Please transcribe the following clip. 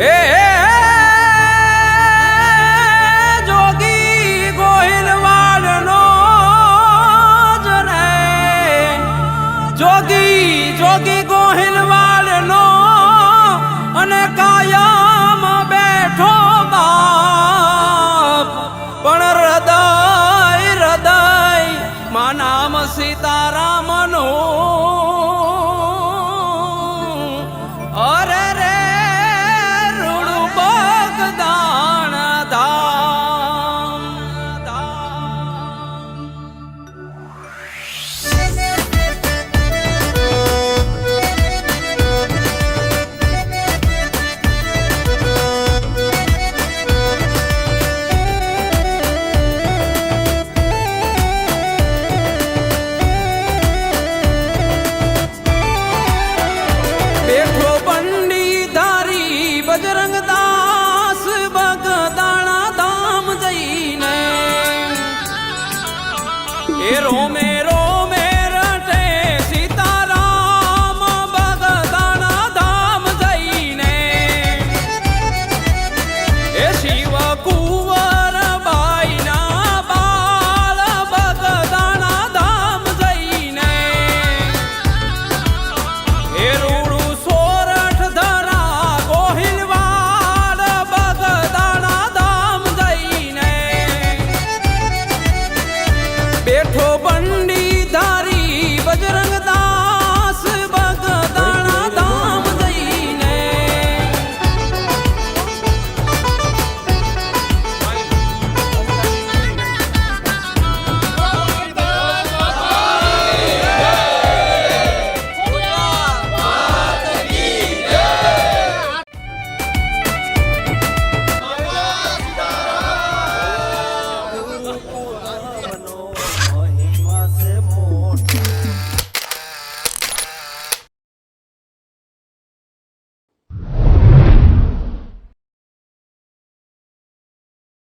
એ જોગી ગોહિલવાડનો જને જોગી જોગી ગોહિલવાડનો અને કાયમ બેઠો બાપ. પણ હૃદય હૃદય નામ સીતા બેઠો બંને